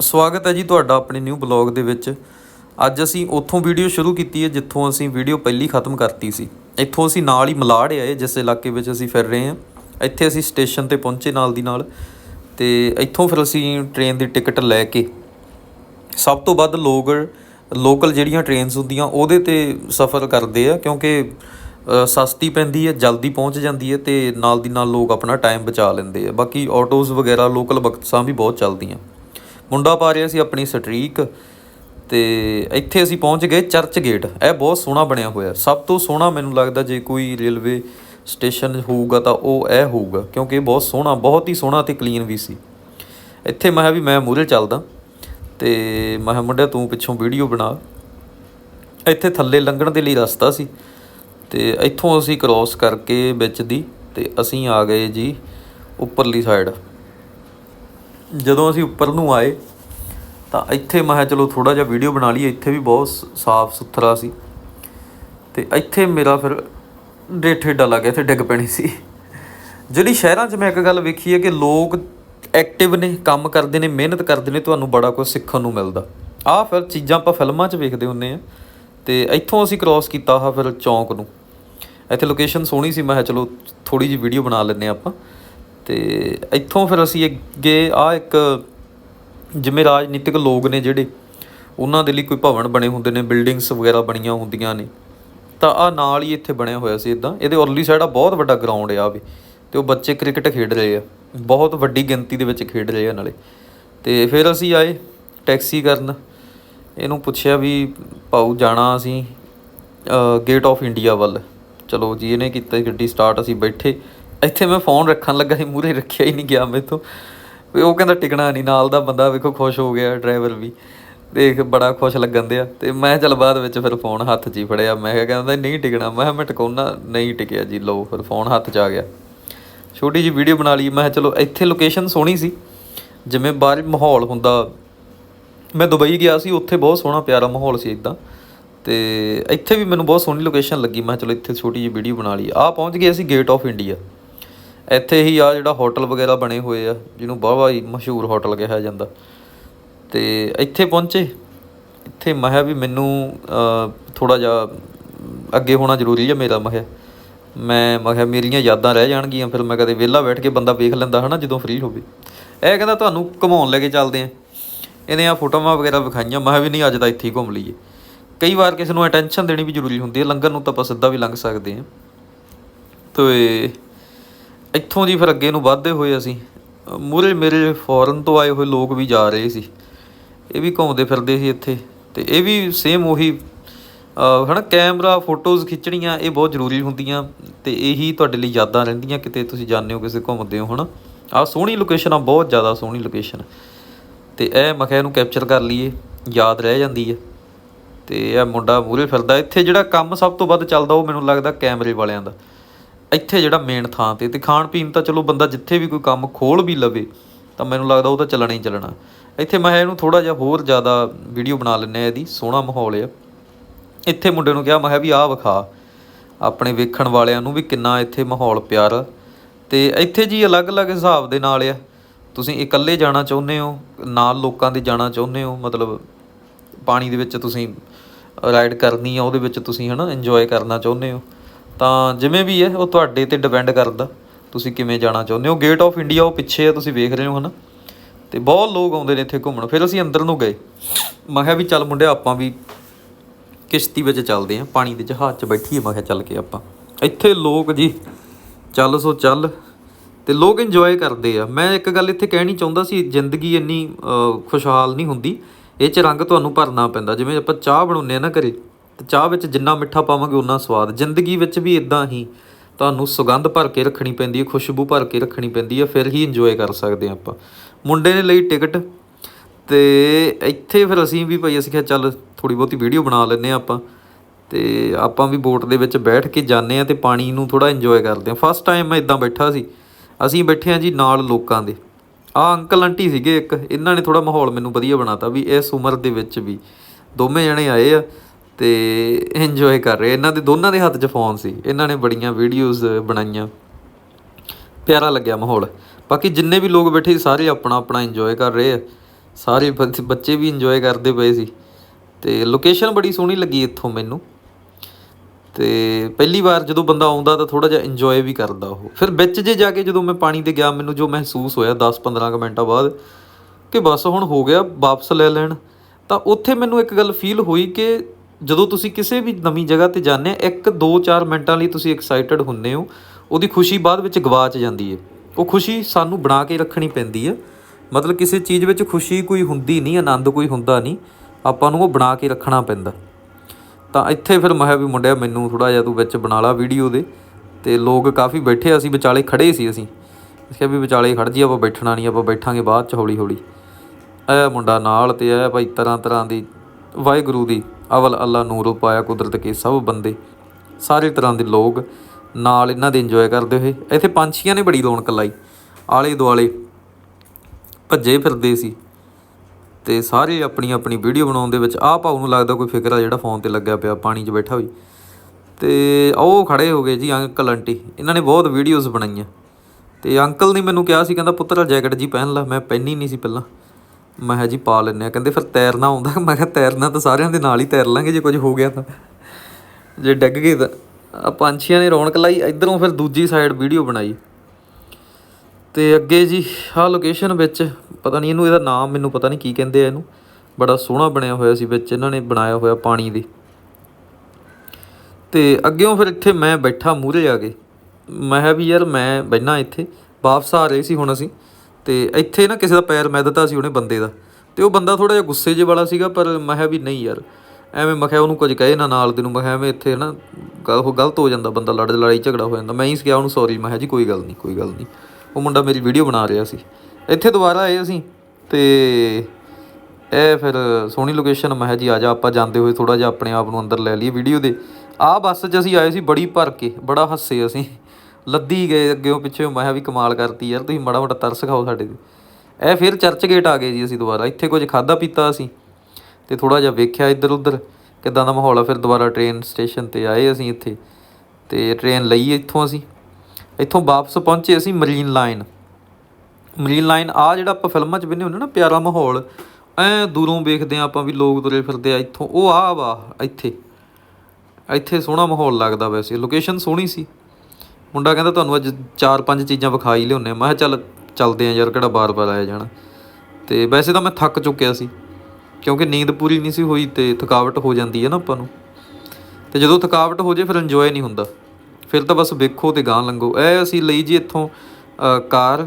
ਸਵਾਗਤ ਹੈ ਜੀ ਤੁਹਾਡਾ ਆਪਣੇ ਨਿਊ ਬਲੌਗ ਦੇ ਵਿੱਚ। ਅੱਜ ਅਸੀਂ ਉੱਥੋਂ ਵੀਡੀਓ ਸ਼ੁਰੂ ਕੀਤੀ ਹੈ, ਜਿੱਥੋਂ ਅਸੀਂ ਵੀਡੀਓ ਪਹਿਲੀ ਖਤਮ ਕਰਤੀ ਸੀ। ਇੱਥੋਂ ਅਸੀਂ ਨਾਲ ਹੀ ਮਲਾੜ ਆਏ, ਜਿਸ ਇਲਾਕੇ ਵਿੱਚ ਅਸੀਂ ਫਿਰ ਰਹੇ ਹਾਂ। ਇੱਥੇ ਅਸੀਂ ਸਟੇਸ਼ਨ ਤੇ ਪਹੁੰਚੇ ਨਾਲ ਦੀ ਨਾਲ ਤੇ ਇੱਥੋਂ ਫਿਰ ਅਸੀਂ ਟ੍ਰੇਨ ਦੀ ਟਿਕਟ ਲੈ ਕੇ ਸਭ ਤੋਂ ਵੱਧ ਲੋਕ ਲੋਕਲ ਜਿਹੜੀਆਂ ਟ੍ਰੇਨਸ ਹੁੰਦੀਆਂ, ਉਹਦੇ ਤੇ ਸਫ਼ਰ ਕਰਦੇ ਆ, ਕਿਉਂਕਿ ਸਸਤੀ ਪੈਂਦੀ ਹੈ, ਜਲਦੀ ਪਹੁੰਚ ਜਾਂਦੀ ਹੈ ਤੇ ਨਾਲ ਦੀ ਨਾਲ ਲੋਕ ਆਪਣਾ ਟਾਈਮ ਬਚਾ ਲੈਂਦੇ ਆ। ਬਾਕੀ ਆਟੋਜ਼ ਵਗੈਰਾ ਲੋਕਲ ਬਕਸਾਂ ਵੀ ਬਹੁਤ ਚੱਲਦੀਆਂ। ਮੁੰਡਾ ਪਾ ਰਿਹਾ ਸੀ ਆਪਣੀ ਸਟਰੀਕ ਤੇ ਇੱਥੇ ਅਸੀਂ ਪਹੁੰਚ ਗਏ ਚਰਚ ਗੇਟ। ਇਹ ਬਹੁਤ ਸੋਹਣਾ ਬਣਿਆ ਹੋਇਆ। ਸਭ ਤੋਂ ਸੋਹਣਾ ਮੈਨੂੰ ਲੱਗਦਾ ਜੇ ਕੋਈ ਰੇਲਵੇ ਸਟੇਸ਼ਨ ਹੋਊਗਾ ਤਾਂ ਉਹ ਇਹ ਹੋਊਗਾ, ਕਿਉਂਕਿ ਇਹ ਬਹੁਤ ਸੋਹਣਾ, ਬਹੁਤ ਹੀ ਸੋਹਣਾ ਤੇ ਕਲੀਨ ਵੀ ਸੀ। ਇੱਥੇ ਮੈਂ ਕਿਹਾ ਵੀ ਮੈਂ ਮੂਹਰੇ ਚੱਲਦਾ ਤੇ ਮੈਂ ਕਿਹਾ ਮੁੰਡਿਆ ਤੂੰ ਪਿੱਛੋਂ ਵੀਡੀਓ ਬਣਾ। ਇੱਥੇ ਥੱਲੇ ਲੰਘਣ ਦੇ ਲਈ ਰਸਤਾ ਸੀ ਤੇ ਇੱਥੋਂ ਅਸੀਂ ਕ੍ਰਾਸ ਕਰਕੇ ਵਿੱਚ ਦੀ ਤੇ ਅਸੀਂ ਆ ਗਏ ਜੀ ਉੱਪਰਲੀ ਸਾਈਡ ਜਦੋਂ ਅਸੀਂ ਉੱਪਰ ਨੂੰ ਆਏ, ਤਾਂ ਇੱਥੇ ਮੈਂ ਕਿਹਾ ਚਲੋ ਥੋੜਾ ਜਿਹਾ ਵੀਡੀਓ ਬਣਾ ਲਈਏ, ਇੱਥੇ ਵੀ ਬਹੁਤ ਸਾਫ਼ ਸੁਥਰਾ ਸੀ। ਤੇ ਇੱਥੇ ਮੇਰਾ ਫਿਰ ਡੇਠ ਢੇਡਾ ਲੱਗ ਗਿਆ, ਇੱਥੇ ਡਿੱਗ ਪੈਣੀ ਸੀ। ਜਿਹੜੀ ਸ਼ਹਿਰਾਂ 'ਚ ਮੈਂ ਇੱਕ ਗੱਲ ਵੇਖੀ ਹੈ ਕਿ ਲੋਕ ਐਕਟਿਵ ਨੇ, ਕੰਮ ਕਰਦੇ ਨੇ, ਮਿਹਨਤ ਕਰਦੇ ਨੇ, ਤੁਹਾਨੂੰ ਬੜਾ ਕੁਝ ਸਿੱਖਣ ਨੂੰ ਮਿਲਦਾ। ਆਹ ਫਿਰ ਚੀਜ਼ਾਂ ਆਪਾਂ ਫਿਲਮਾਂ 'ਚ ਵੇਖਦੇ ਹੁੰਨੇ ਆ ਤੇ ਇੱਥੋਂ ਅਸੀਂ ਕ੍ਰਾਸ ਕੀਤਾ ਆਹ ਫਿਰ ਚੌਂਕ ਨੂੰ। ਇੱਥੇ ਲੋਕੇਸ਼ਨ ਸੋਹਣੀ ਸੀ, ਮੈਂ ਕਿਹਾ ਚਲੋ ਥੋੜੀ ਜਿਹੀ ਵੀਡੀਓ ਬਣਾ ਲੈਂਦੇ ਹਾਂ ਆਪਾਂ। ਅਤੇ ਇੱਥੋਂ ਫਿਰ ਅਸੀਂ ਅੱਗੇ ਆ ਇੱਕ ਜਿਵੇਂ ਰਾਜਨੀਤਿਕ ਲੋਕ ਨੇ ਜਿਹੜੇ, ਉਹਨਾਂ ਦੇ ਲਈ ਕੋਈ ਭਵਨ ਬਣੇ ਹੁੰਦੇ ਨੇ, ਬਿਲਡਿੰਗਸ ਵਗੈਰਾ ਬਣੀਆਂ ਹੁੰਦੀਆਂ ਨੇ। ਤਾਂ ਆ ਨਾਲ ਹੀ ਇੱਥੇ ਬਣਿਆ ਹੋਇਆ ਸੀ ਇਦਾਂ। ਇਹਦੇ ਔਰਲੀ ਸਾਈਡ ਆ ਬਹੁਤ ਵੱਡਾ ਗਰਾਊਂਡ ਆ ਵੀ, ਤੇ ਉਹ ਬੱਚੇ ਕ੍ਰਿਕਟ ਖੇਡ ਰਹੇ ਆ। ਬਹੁਤ ਵੱਡੀ ਗਿਣਤੀ ਦੇ ਵਿੱਚ ਖੇਡ ਰਹੇ ਆ ਨਾਲੇ। ਤੇ ਫਿਰ ਅਸੀਂ ਆਏ ਟੈਕਸੀ ਕਰਨ। ਇਹਨੂੰ ਪੁੱਛਿਆ ਵੀ, ਭਾਊ, ਜਾਣਾ ਅਸੀਂ ਗੇਟ ਆਫ ਇੰਡੀਆ ਵੱਲ। ਚਲੋ ਜੀ, ਇਹਨੇ ਕੀਤਾ ਗੱਡੀ ਸਟਾਰਟ ਅਸੀਂ ਬੈਠੇ। ਇੱਥੇ ਮੈਂ ਫੋਨ ਰੱਖਣ ਲੱਗਾ ਸੀ ਮੂਰੇ ਰੱਖਿਆ ਹੀ ਨਹੀਂ ਗਿਆ ਮੇਰੇ ਤੋਂ। ਵੀ ਉਹ ਕਹਿੰਦਾ ਟਿਕਣਾ ਨਹੀਂ, ਨਾਲ ਦਾ ਬੰਦਾ ਵੇਖੋ ਖੁਸ਼ ਹੋ ਗਿਆ ਡਰਾਈਵਰ ਵੀ। ਦੇਖ ਬੜਾ ਖੁਸ਼ ਲੱਗਣ ਦਿਆ। ਤੇ ਮੈਂ ਚੱਲ ਬਾਅਦ ਵਿੱਚ ਫਿਰ ਫੋਨ ਹੱਥ 'ਚ ਹੀ ਫੜਿਆ। ਮੈਂ ਕਿਹਾ ਕਹਿੰਦਾ ਨਹੀਂ ਟਿਕਣਾ। ਮੈਂ ਕਿਹਾ ਮੈਂ ਟਿਕਾਉਣਾ, ਨਹੀਂ ਟਿਕਿਆ ਜੀ, ਲਓ ਫਿਰ ਫੋਨ ਹੱਥ 'ਚ ਆ ਗਿਆ। ਛੋਟੀ ਜੀ ਵੀਡੀਓ ਬਣਾ ਲਈ। ਮੈਂ ਕਿਹਾ ਚਲੋ ਇੱਥੇ ਲੋਕੇਸ਼ਨ ਸੋਹਣੀ ਸੀ। ਜਿਵੇਂ ਬਾਹਰ ਮਾਹੌਲ ਹੁੰਦਾ। ਮੈਂ ਦੁਬਈ ਗਿਆ ਸੀ, ਉੱਥੇ ਬਹੁਤ ਸੋਹਣਾ ਪਿਆਰਾ ਮਾਹੌਲ ਸੀ ਇਦਾਂ। ਤੇ ਇੱਥੇ ਵੀ ਮੈਨੂੰ ਬਹੁਤ ਸੋਹਣੀ ਲੋਕੇਸ਼ਨ ਲੱਗੀ। ਮੈਂ ਕਿਹਾ ਚਲੋ ਇੱਥੇ ਛੋਟੀ ਜਿਹੀ ਵੀਡੀਓ ਬਣਾ ਲਈ। ਆ ਪਹੁੰਚ ਗਏ ਅਸੀਂ ਗੇਟ ਆਫ ਇੰਡੀਆ ਇੱਥੇ ਹੀ ਆ ਜਿਹੜਾ ਹੋਟਲ ਵਗੈਰਾ ਬਣੇ ਹੋਏ ਆ, ਜਿਹਨੂੰ ਬਹੁਤ ਹੀ ਮਸ਼ਹੂਰ ਹੋਟਲ ਕਿਹਾ ਜਾਂਦਾ। ਤੇ ਇੱਥੇ ਪਹੁੰਚੇ। ਇੱਥੇ ਮੈਂ ਕਿਹਾ ਵੀ ਮੈਨੂੰ ਥੋੜਾ ਜਿਹਾ ਅੱਗੇ ਹੋਣਾ ਜ਼ਰੂਰੀ ਹੈ ਮੇਰਾ, ਮੈਂ ਮੈਂ ਮੈਂ ਕਿਹਾ ਮੇਰੀਆਂ ਯਾਦਾਂ ਰਹਿ ਜਾਣਗੀਆਂ, ਫਿਰ ਮੈਂ ਕਦੇ ਵਿਹਲਾ ਬੈਠ ਕੇ ਬੰਦਾ ਵੇਖ ਲੈਂਦਾ ਹਨਾ, ਜਦੋਂ ਫ੍ਰੀ ਹੋਵੇ। ਇਹ ਕਹਿੰਦਾ ਤੁਹਾਨੂੰ ਘੁਮਾਉਣ ਲੈ ਕੇ ਚੱਲਦੇ ਆ। ਇਹਨੇ ਆ ਫੋਟੋਆਂ ਵਗੈਰਾ ਵਿਖਾਈਆਂ, ਮੈਂ ਕਿਹਾ ਵੀ ਨਹੀਂ ਅੱਜ ਤਾਂ ਇੱਥੇ ਹੀ ਘੁੰਮ ਲਈਏ। ਕਈ ਵਾਰ ਕਿਸੇ ਨੂੰ ਅਟੈਂਸ਼ਨ ਦੇਣੀ ਵੀ ਜ਼ਰੂਰੀ ਹੁੰਦੀ ਹੈ ਲੰਗਰ ਨੂੰ ਤਾਂ ਆਪਾਂ ਸਿੱਧਾ ਵੀ ਲੰਘ ਸਕਦੇ ਹਾਂ ਤੇ ਇੱਥੋਂ ਦੀ ਫਿਰ ਅੱਗੇ ਨੂੰ ਵੱਧਦੇ ਹੋਏ ਅਸੀਂ ਮੂਰੇ ਮੇਰੇ ਫੋਰਨ ਤੋਂ ਆਏ ਹੋਏ ਲੋਕ ਵੀ ਜਾ ਰਹੇ ਸੀ। ਇਹ ਵੀ ਘੁੰਮਦੇ ਫਿਰਦੇ ਸੀ ਇੱਥੇ। ਤੇ ਇਹ ਵੀ ਸੇਮ ਉਹੀ, ਅਹ ਹਨਾ, ਕੈਮਰਾ, ਫੋਟੋਜ਼ ਖਿੱਚਣੀਆਂ, ਇਹ ਬਹੁਤ ਜ਼ਰੂਰੀ ਹੁੰਦੀਆਂ। ਤੇ ਇਹੀ ਤੁਹਾਡੇ ਲਈ ਯਾਦਾਂ ਰਹਿੰਦੀਆਂ, ਕਿਤੇ ਤੁਸੀਂ ਜਾਂਦੇ ਹੋ, ਕਿਸੇ ਘੁੰਮਦੇ ਹੋ, ਹਨਾ। ਆਹ ਸੋਹਣੀ ਲੋਕੇਸ਼ਨ ਆ, ਬਹੁਤ ਜ਼ਿਆਦਾ ਸੋਹਣੀ ਲੋਕੇਸ਼ਨ ਤੇ ਇਹ ਮੈਂ ਕਿਹਾ ਇਹਨੂੰ ਕੈਪਚਰ ਕਰ ਲਈਏ, ਯਾਦ ਰਹਿ ਜਾਂਦੀ ਹੈ ਤੇ ਇਹ ਮੁੰਡਾ ਮੂਰੇ ਫਿਰਦਾ। ਇੱਥੇ ਜਿਹੜਾ ਕੰਮ ਸਭ ਤੋਂ ਵੱਧ ਚੱਲਦਾ, ਉਹ ਮੈਨੂੰ ਲੱਗਦਾ ਕੈਮਰੇ ਵਾਲਿਆਂ ਦਾ। ਇੱਥੇ ਜਿਹੜਾ ਮੇਨ ਥਾਂ ਤੇ ਤੇ ਖਾਣ ਪੀਣ ਤਾਂ ਚਲੋ ਬੰਦਾ ਜਿੱਥੇ ਵੀ ਕੋਈ ਕੰਮ ਖੋਲ ਵੀ ਲਵੇ, ਤਾਂ ਮੈਨੂੰ ਲੱਗਦਾ ਉਹ ਤਾਂ ਚੱਲਣਾ ਹੀ ਚੱਲਣਾ। ਇੱਥੇ ਮੈਂ ਇਹਨੂੰ ਥੋੜਾ ਜਿਹਾ ਹੋਰ ਜ਼ਿਆਦਾ ਵੀਡੀਓ ਬਣਾ ਲੈਂਦੇ ਆ ਇਹਦੀ, ਸੋਹਣਾ ਮਾਹੌਲ ਆ। ਇੱਥੇ ਮੁੰਡੇ ਨੂੰ ਕਿਹਾ, ਮੈਂ ਕਿਹਾ ਵੀ ਆਹ ਵਿਖਾ, ਆਪਣੇ ਵੇਖਣ ਵਾਲਿਆਂ ਨੂੰ ਵੀ ਕਿੰਨਾ ਇੱਥੇ ਮਾਹੌਲ ਪਿਆਰਾ। ਤੇ ਇੱਥੇ ਜੀ ਅਲੱਗ-ਅਲੱਗ ਹਿਸਾਬ ਦੇ ਨਾਲ ਆ। ਤੁਸੀਂ ਇਕੱਲੇ ਜਾਣਾ ਚਾਹੁੰਦੇ ਹੋ, ਨਾਲ ਲੋਕਾਂ ਦੇ ਜਾਣਾ ਚਾਹੁੰਦੇ ਹੋ, ਮਤਲਬ ਪਾਣੀ ਦੇ ਵਿੱਚ ਤੁਸੀਂ ਰਾਈਡ ਕਰਨੀ ਆ, ਉਹਦੇ ਵਿੱਚ ਤੁਸੀਂ ਹਨਾ ਇੰਜੋਏ ਕਰਨਾ ਚਾਹੁੰਦੇ ਹੋ। ਤਾਂ ਜਿਵੇਂ ਵੀ ਹੈ, ਉਹ ਤੁਹਾਡੇ ਤੇ ਡਿਪੈਂਡ ਕਰਦਾ। ਤੁਸੀਂ ਕਿਵੇਂ ਜਾਣਾ ਚਾਹੁੰਦੇ ਹੋ? ਗੇਟ ਆਫ ਇੰਡੀਆ ਉਹ ਪਿੱਛੇ ਆ, ਤੁਸੀਂ ਵੇਖ ਰਹੇ ਹੋ ਹਨਾ? ਤੇ ਬਹੁਤ ਲੋਕ ਆਉਂਦੇ ਨੇ ਇੱਥੇ ਘੁੰਮਣ। ਫਿਰ ਅਸੀਂ ਅੰਦਰ ਨੂੰ ਗਏ। ਮੈਂ ਕਿਹਾ ਵੀ ਚੱਲ ਮੁੰਡਿਆ, ਆਪਾਂ ਵੀ ਕਿਸ਼ਤੀ ਵਿੱਚ ਚੱਲਦੇ ਆਂ ਪਾਣੀ ਦੇ ਜਹਾਜ਼ 'ਚ ਬੈਠੀਏ, ਮੈਂ ਕਿਹਾ ਚੱਲ ਕੇ ਆਪਾਂ। ਇੱਥੇ ਲੋਕ ਜੀ, ਚੱਲ ਸੋ ਚੱਲ। ਤੇ ਲੋਕ ਇੰਜੋਏ ਕਰਦੇ ਆ। ਮੈਂ ਇੱਕ ਗੱਲ ਇੱਥੇ ਕਹਿਣੀ ਚਾਹੁੰਦਾ ਸੀ, ਜ਼ਿੰਦਗੀ ਇੰਨੀ ਖੁਸ਼ਹਾਲ ਨਹੀਂ ਹੁੰਦੀ। ਇਹ 'ਚ ਰੰਗ ਤੁਹਾਨੂੰ ਭਰਨਾ ਪੈਂਦਾ। ਜਿਵੇਂ ਆਪਾਂ ਚਾਹ ਬਣਾਉਂਦੇ ਆ ਨਾ ਘਰੇ ਤੇ ਚਾਹ ਵਿੱਚ ਜਿੰਨਾ ਮਿੱਠਾ ਪਾਵਾਂਗੇ ਉਨਾ ਸਵਾਦ। ਜ਼ਿੰਦਗੀ ਵਿੱਚ ਵੀ ਇਦਾਂ ਹੀ ਤੁਹਾਨੂੰ ਸੁਗੰਧ ਭਰ ਕੇ ਰੱਖਣੀ ਪੈਂਦੀ ਹੈ, ਖੁਸ਼ਬੂ ਭਰ ਕੇ ਰੱਖਣੀ ਪੈਂਦੀ ਹੈ, ਫਿਰ ਹੀ ਇੰਜੋਏ ਕਰ ਸਕਦੇ ਆ ਆਪਾਂ। ਮੁੰਡੇ ਨੇ ਲਈ ਟਿਕਟ ਤੇ ਇੱਥੇ ਫਿਰ ਅਸੀਂ ਵੀ ਭਾਈ ਅਸੀਂ ਕਿਹਾ ਚੱਲ ਥੋੜੀ ਬਹੁਤੀ ਵੀਡੀਓ ਬਣਾ ਲੈਂਦੇ ਆ ਆਪਾਂ। ਤੇ ਆਪਾਂ ਵੀ ਬੋਟ ਦੇ ਵਿੱਚ ਬੈਠ ਕੇ ਜਾਂਦੇ ਆ ਤੇ ਪਾਣੀ ਨੂੰ ਥੋੜਾ ਇੰਜੋਏ ਕਰਦੇ ਆ ਫਸਟ ਟਾਈਮ ਮੈਂ ਇਦਾਂ ਬੈਠਾ ਸੀ। ਅਸੀਂ ਬੈਠੇ ਆ ਜੀ ਨਾਲ ਲੋਕਾਂ ਦੇ। ਆ ਅੰਕਲ ਆਂਟੀ ਸੀਗੇ ਇੱਕ। ਇਹਨਾਂ ਨੇ ਥੋੜਾ ਮਾਹੌਲ ਮੈਨੂੰ ਵਧੀਆ ਬਣਾਤਾ ਵੀ ਇਸ ਉਮਰ ਦੇ ਵਿੱਚ ਵੀ। ਦੋਵੇਂ ਜਣੇ ਆਏ ਆ। ਤੇ ਇੰਜੋਏ ਕਰ ਰਹੇ। ਇਹਨਾਂ ਦੇ ਦੋਨਾਂ ਦੇ ਹੱਥ 'ਚ ਫੋਨ ਸੀ। ਇਹਨਾਂ ਨੇ ਬੜੀਆਂ ਵੀਡੀਓਜ਼ ਬਣਾਈਆਂ। ਪਿਆਰਾ ਲੱਗਿਆ ਮਾਹੌਲ। ਬਾਕੀ ਜਿੰਨੇ ਵੀ ਲੋਕ ਬੈਠੇ ਸੀ, ਸਾਰੇ ਆਪਣਾ ਆਪਣਾ ਇੰਜੋਏ ਕਰ ਰਹੇ ਆ। ਸਾਰੇ ਬੱਚੇ ਵੀ ਇੰਜੋਏ ਕਰਦੇ ਪਏ ਸੀ। ਤੇ ਲੋਕੇਸ਼ਨ ਬੜੀ ਸੋਹਣੀ ਲੱਗੀ ਇੱਥੋਂ ਮੈਨੂੰ। ਤੇ ਪਹਿਲੀ ਵਾਰ ਜਦੋਂ ਬੰਦਾ ਆਉਂਦਾ ਤਾਂ ਥੋੜਾ ਜਿਹਾ ਇੰਜੋਏ ਵੀ ਕਰਦਾ ਉਹ। ਫਿਰ ਵਿੱਚ ਜੇ ਜਾ ਕੇ ਜਦੋਂ ਮੈਂ ਪਾਣੀ ਤੇ ਗਿਆ, ਮੈਨੂੰ ਜੋ ਮਹਿਸੂਸ ਹੋਇਆ 10-15 ਕੁ ਮਿੰਟਾਂ ਬਾਅਦ ਕਿ ਬਸ ਹੁਣ ਹੋ ਗਿਆ, ਵਾਪਸ ਲੈ ਲੈਣ। ਤਾਂ ਉੱਥੇ ਮੈਨੂੰ ਇੱਕ ਗੱਲ ਫੀਲ ਹੋਈ ਕਿ ਜਦੋਂ ਤੁਸੀਂ ਕਿਸੇ ਵੀ ਨਵੀਂ ਜਗ੍ਹਾ ਤੇ ਜਾਂਦੇ ਆ ਇੱਕ 2-4 ਮਿੰਟਾਂ ਲਈ ਤੁਸੀਂ ਐਕਸਾਈਟਡ ਹੁੰਨੇ ਹੋ ਉਹਦੀ ਖੁਸ਼ੀ ਬਾਅਦ ਵਿੱਚ ਗਵਾਚ ਜਾਂਦੀ ਹੈ। ਉਹ ਖੁਸ਼ੀ ਸਾਨੂੰ ਬਣਾ ਕੇ ਰੱਖਣੀ ਪੈਂਦੀ ਹੈ। ਮਤਲਬ ਕਿਸੇ ਚੀਜ਼ ਵਿੱਚ ਖੁਸ਼ੀ ਕੋਈ ਹੁੰਦੀ ਨਹੀਂ ਆਨੰਦ ਕੋਈ ਹੁੰਦਾ ਨਹੀਂ ਆਪਾਂ ਨੂੰ ਉਹ ਬਣਾ ਕੇ ਰੱਖਣਾ ਪੈਂਦਾ। ਤਾਂ ਇੱਥੇ ਫਿਰ ਮੈਂ ਕਿਹਾ ਵੀ ਮੁੰਡਿਆ ਮੈਨੂੰ ਥੋੜਾ ਜਿਹਾ ਤੂੰ ਵਿੱਚ ਬਣਾ ਲਾ ਵੀਡੀਓ ਦੇ। ਤੇ ਲੋਕ ਕਾਫੀ ਬੈਠੇ ਆ, ਅਸੀਂ ਵਿਚਾਲੇ ਖੜੇ ਸੀ ਅਸੀਂ। ਕਿਹਾ ਵੀ ਵਿਚਾਲੇ ਖੜ ਜੀ ਆਪਾਂ ਬੈਠਣਾ ਨਹੀਂ ਆਪਾਂ ਬੈਠਾਂਗੇ ਬਾਅਦ ਚ ਹੌਲੀ ਹੌਲੀ ਇਹ ਮੁੰਡਾ ਨਾਲ ਤੇ ਇਹ ਭਾਈ ਤਰ੍ਹਾਂ ਤਰ੍ਹਾਂ ਦੀ ਵਾਹਿਗੁਰੂ ਦੀ ਅਵਲ ਅੱਲਾ ਨੂਰ ਪਾਇਆ ਕੁਦਰਤ ਕੇ ਸਭ ਬੰਦੇ। ਸਾਰੇ ਤਰ੍ਹਾਂ ਦੇ ਲੋਕ ਨਾਲ ਇਹਨਾਂ ਦੇ ਇੰਜੋਏ ਕਰਦੇ ਹੋਏ, ਇੱਥੇ ਪੰਛੀਆਂ ਨੇ ਬੜੀ ਰੌਣਕ ਲਾਈ। ਆਲੇ ਦੁਆਲੇ ਭੱਜੇ ਫਿਰਦੇ ਸੀ ਤੇ ਸਾਰੇ ਆਪਣੀ ਆਪਣੀ ਵੀਡੀਓ ਬਣਾਉਣ ਦੇ ਵਿੱਚ ਆਹ ਭਾਉ ਨੂੰ ਲੱਗਦਾ ਕੋਈ ਫਿਕਰ ਆ ਜਿਹੜਾ ਫੋਨ ਤੇ ਲੱਗਿਆ ਪਿਆ, ਪਾਣੀ 'ਚ ਬੈਠਾ ਹੋਈ ਤੇ ਉਹ ਖੜੇ ਹੋ ਗਏ ਜੀ ਅੰਕਲ ਆਂਟੀ, ਇਹਨਾਂ ਨੇ ਬਹੁਤ ਵੀਡੀਓਜ਼ ਬਣਾਈਆਂ। ਤੇ ਅੰਕਲ ਨੇ ਮੈਨੂੰ ਕਿਹਾ ਸੀ, ਕਹਿੰਦਾ, ਪੁੱਤਰਾ ਜੈਕਟ ਜੀ ਪਹਿਨ ਲੈ, ਮੈਂ ਪਹਿਨੀ ਨਹੀਂ ਸੀ ਪਹਿਲਾਂ। ਮੈਂ ਕਿਹਾ ਜੀ ਪਾ ਲੈਂਦੇ ਆ ਕਹਿੰਦੇ ਫਿਰ ਤੈਰਨਾ ਆਉਂਦਾ। ਮੈਂ ਕਿਹਾ ਤੈਰਨਾ ਤਾਂ ਸਾਰਿਆਂ ਦੇ ਨਾਲ ਹੀ ਤੈਰ ਲਾਂਗੇ, ਜੇ ਕੁਝ ਹੋ ਗਿਆ ਤਾਂ। ਜੇ ਡਿੱਗ ਗਏ ਤਾਂ। ਆਹ ਪੰਛੀਆਂ ਨੇ ਰੌਣਕ ਲਾਈ, ਇਧਰੋਂ ਫਿਰ ਦੂਜੀ ਸਾਈਡ ਵੀਡੀਓ ਬਣਾਈ। ਤੇ ਅੱਗੇ ਜੀ, ਆਹ ਲੋਕੇਸ਼ਨ ਵਿੱਚ, ਪਤਾ ਨਹੀਂ ਇਹਨੂੰ ਇਹਦਾ ਨਾਮ, ਮੈਨੂੰ ਪਤਾ ਨਹੀਂ ਕੀ ਕਹਿੰਦੇ ਆ ਇਹਨੂੰ। ਬੜਾ ਸੋਹਣਾ ਬਣਿਆ ਹੋਇਆ ਸੀ ਵਿੱਚ, ਇਹਨਾਂ ਨੇ ਬਣਾਇਆ ਹੋਇਆ ਪਾਣੀ ਦੀ। ਤੇ ਅੱਗਿਓਂ ਫਿਰ ਇੱਥੇ ਮੈਂ ਬੈਠਾ ਮੂਹਰੇ ਆ ਕੇ। ਮੈਂ ਕਿਹਾ ਵੀ ਯਾਰ ਮੈਂ ਬੈਠਾ ਇੱਥੇ। ਵਾਪਸ ਆ ਰਹੇ ਸੀ ਹੁਣ ਅਸੀਂ। ਤੇ ਇੱਥੇ ਨਾ ਕਿਸੇ ਦਾ ਪੈਰ ਮਿੱਧਤਾ ਸੀ ਉਹਨੇ ਬੰਦੇ ਦਾ ਤੇ ਉਹ ਬੰਦਾ ਥੋੜਾ ਜਿਹਾ ਗੁੱਸੇ ਜਿਹੇ ਵਾਲਾ ਸੀਗਾ, ਪਰ ਮੈਂ ਕਿਹਾ ਵੀ ਨਹੀਂ ਯਾਰ। ਐਵੇਂ ਮੈਂ ਕਿਹਾ ਉਹਨੂੰ ਕੁਝ ਕਹੇ ਨਾ ਨਾਲ ਦੇ ਨੂੰ, ਮੈਂ ਕਿਹਾ ਐਵੇਂ ਇੱਥੇ ਨਾ ਗੱਲ ਉਹ ਗਲਤ ਹੋ ਜਾਂਦਾ ਬੰਦਾ, ਲੜ ਲੜਾਈ ਝਗੜਾ ਹੋ ਜਾਂਦਾ। ਮੈਂ ਹੀ ਕਿਹਾ ਉਹਨੂੰ ਸੌਰੀ ਮੈਂ ਕਿਹਾ ਜੀ ਕੋਈ ਗੱਲ ਨਹੀਂ, ਕੋਈ ਗੱਲ ਨਹੀਂ। ਉਹ ਮੁੰਡਾ ਮੇਰੀ ਵੀਡੀਓ ਬਣਾ ਰਿਹਾ ਸੀ। ਇੱਥੇ ਦੁਬਾਰਾ ਆਏ ਅਸੀਂ ਤੇ ਇਹ ਫਿਰ ਸੋਹਣੀ ਲੋਕੇਸ਼ਨ ਮੈਂ ਕਿਹਾ ਜੀ ਆ ਜਾ, ਆਪਾਂ ਜਾਂਦੇ ਹੋਏ ਥੋੜਾ ਜਿਹਾ ਆਪਣੇ ਆਪ ਨੂੰ ਅੰਦਰ ਲੈ ਲਈਏ ਵੀਡੀਓ ਦੇ। ਆਹ ਬੱਸ 'ਚ ਅਸੀਂ ਆਏ ਸੀ ਬੜੀ ਭਰ ਕੇ, ਬੜਾ ਹੱਸੇ ਅਸੀਂ। ਲੱਦੀ ਗਏ ਅੱਗੇੋਂ ਪਿੱਛੇ, ਮੈਂ ਕਿਹਾ ਵੀ ਕਮਾਲ ਕਰਤੀ ਯਾਰ, ਤੁਸੀਂ ਮਾੜਾ ਮੋਟਾ ਤਰਸ ਖਾਓ ਸਾਡੇ ਤੇ। ਇਹ ਫਿਰ ਚਰਚ ਗੇਟ ਆ ਗਏ ਜੀ ਅਸੀਂ ਦੁਬਾਰਾ। ਇੱਥੇ ਕੁਝ ਖਾਦਾ ਪੀਤਾ ਅਸੀਂ ਤੇ ਥੋੜਾ ਜਿਹਾ ਵੇਖਿਆ ਇੱਧਰ ਉੱਧਰ ਕਿਦਾਂ ਦਾ ਮਾਹੌਲ ਆ। ਫਿਰ ਦੁਬਾਰਾ ਟ੍ਰੇਨ ਸਟੇਸ਼ਨ ਤੇ ਆਏ ਅਸੀਂ ਇੱਥੇ ਤੇ ਟ੍ਰੇਨ ਲਈ ਇੱਥੋਂ ਅਸੀਂ। ਇੱਥੋਂ ਵਾਪਸ ਪਹੁੰਚੇ ਅਸੀਂ ਮਰੀਨ ਲਾਈਨ। ਮਰੀਨ ਲਾਈਨ ਆ ਜਿਹੜਾ ਆਪਾਂ ਫਿਲਮਾਂ 'ਚ ਬੰਨੇ ਹੁੰਦੇ ਨਾ, ਪਿਆਰਾ ਮਾਹੌਲ, ਐ ਦੂਰੋਂ ਵੇਖਦੇ ਆ ਆਪਾਂ ਵੀ ਲੋਕ ਤੁਰੇ ਫਿਰਦੇ ਆ ਇੱਥੋਂ। ਉਹ ਆ ਵਾ, ਇੱਥੇ। ਇੱਥੇ ਸੋਹਣਾ ਮਾਹੌਲ ਲੱਗਦਾ ਵੈਸੇ। ਲੋਕੇਸ਼ਨ ਸੋਹਣੀ ਸੀ। ਮੁੰਡਾ ਕਹਿੰਦਾ ਤੁਹਾਨੂੰ ਅੱਜ ਚਾਰ ਪੰਜ ਚੀਜ਼ਾਂ ਵਿਖਾ ਹੀ ਲਿਆਉਂਦੇ ਆ। ਮੈਂ ਕਿਹਾ ਚੱਲ, ਚੱਲਦੇ ਆ ਯਾਰ, ਕਿਹੜਾ ਬਾਰ-ਬਾਰ ਆਇਆ ਜਾਣਾ। ਤੇ ਵੈਸੇ ਤਾਂ ਮੈਂ ਥੱਕ ਚੁੱਕਿਆ ਸੀ, ਕਿਉਂਕਿ ਨੀਂਦ ਪੂਰੀ ਨਹੀਂ ਸੀ ਹੋਈ ਤੇ ਥਕਾਵਟ ਹੋ ਜਾਂਦੀ ਹੈ ਨਾ ਆਪਾਂ ਨੂੰ। ਤੇ ਜਦੋਂ ਥਕਾਵਟ ਹੋ ਜੇ ਫਿਰ ਇੰਜੋਏ ਨਹੀਂ ਹੁੰਦਾ। ਫਿਰ ਤਾਂ ਬਸ ਵੇਖੋ ਤੇ ਗਾਂ ਲੰਘੋ। ਇਹ ਅਸੀਂ ਲਈ ਜੀ ਇੱਥੋਂ ਕਾਰ,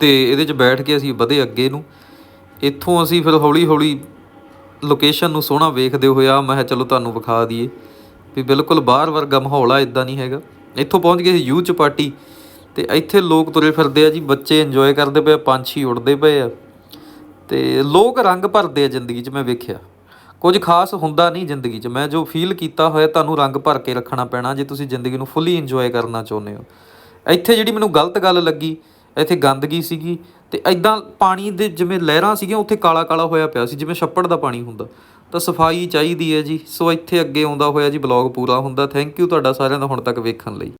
ਤੇ ਇਹਦੇ 'ਚ ਬੈਠ ਕੇ ਅਸੀਂ ਵਧੇ ਅੱਗੇ ਨੂੰ। ਇੱਥੋਂ ਅਸੀਂ ਫਿਰ ਹੌਲੀ ਹੌਲੀ ਲੋਕੇਸ਼ਨ ਨੂੰ ਸੋਹਣਾ ਵੇਖਦੇ ਹੋਏ ਆ। ਮੈਂ ਕਿਹਾ ਚਲੋ ਤੁਹਾਨੂੰ ਵਿਖਾ ਦਈਏ। ਵੀ ਬਿਲਕੁਲ ਬਾਹਰ ਵਰਗਾ ਮਾਹੌਲ ਆ ਇਦਾਂ ਨਹੀਂ ਹੈਗਾ। ਇੱਥੋਂ ਪਹੁੰਚ ਗਏ ਸੀ ਯੂ ਚਪਾਟੀ ਪਾਰਟੀ ਤੇ ਇੱਥੇ ਲੋਕ ਤੁਰੇ ਫਿਰਦੇ ਆ ਜੀ, ਬੱਚੇ ਇੰਜੋਏ ਕਰਦੇ ਪਏ ਆ, ਪੰਛੀ ਉੜਦੇ ਪਏ ਆ ਤੇ ਲੋਕ ਰੰਗ ਭਰਦੇ ਆ ਜ਼ਿੰਦਗੀ 'ਚ ਮੈਂ ਵੇਖਿਆ। ਕੁਝ ਖਾਸ ਹੁੰਦਾ ਨਹੀਂ ਜ਼ਿੰਦਗੀ 'ਚ। ਮੈਂ ਜੋ ਫੀਲ ਕੀਤਾ ਹੋਇਆ ਤੁਹਾਨੂੰ ਰੰਗ ਭਰ ਕੇ ਰੱਖਣਾ ਪੈਣਾ, ਜੇ ਤੁਸੀਂ ਜ਼ਿੰਦਗੀ ਨੂੰ ਫੁੱਲੀ ਇੰਜੋਏ ਕਰਨਾ ਚਾਹੁੰਦੇ ਹੋ। ਇੱਥੇ ਜਿਹੜੀ ਮੈਨੂੰ ਗਲਤ ਗੱਲ ਲੱਗੀ, ਇੱਥੇ ਗੰਦਗੀ ਸੀਗੀ ਤੇ ਐਦਾਂ ਪਾਣੀ ਦੇ ਜਿਵੇਂ ਲਹਿਰਾਂ ਸੀਗੀਆਂ, ਉੱਥੇ ਕਾਲਾ ਕਾਲਾ ਹੋਇਆ ਪਿਆ ਸੀ, ਜਿਵੇਂ ਛੱਪੜ ਦਾ ਪਾਣੀ ਹੁੰਦਾ। ਤਾਂ ਸਫ਼ਾਈ ਚਾਹੀਦੀ ਹੈ ਜੀ। ਸੋ ਇੱਥੇ ਅੱਗੇ ਆਉਂਦਾ ਹੋਇਆ ਜੀ ਬਲੌਗ ਪੂਰਾ ਹੁੰਦਾ। ਥੈਂਕ ਯੂ ਤੁਹਾਡਾ ਸਾਰਿਆਂ ਦਾ ਹੁਣ ਤੱਕ ਵੇਖਣ ਲਈ।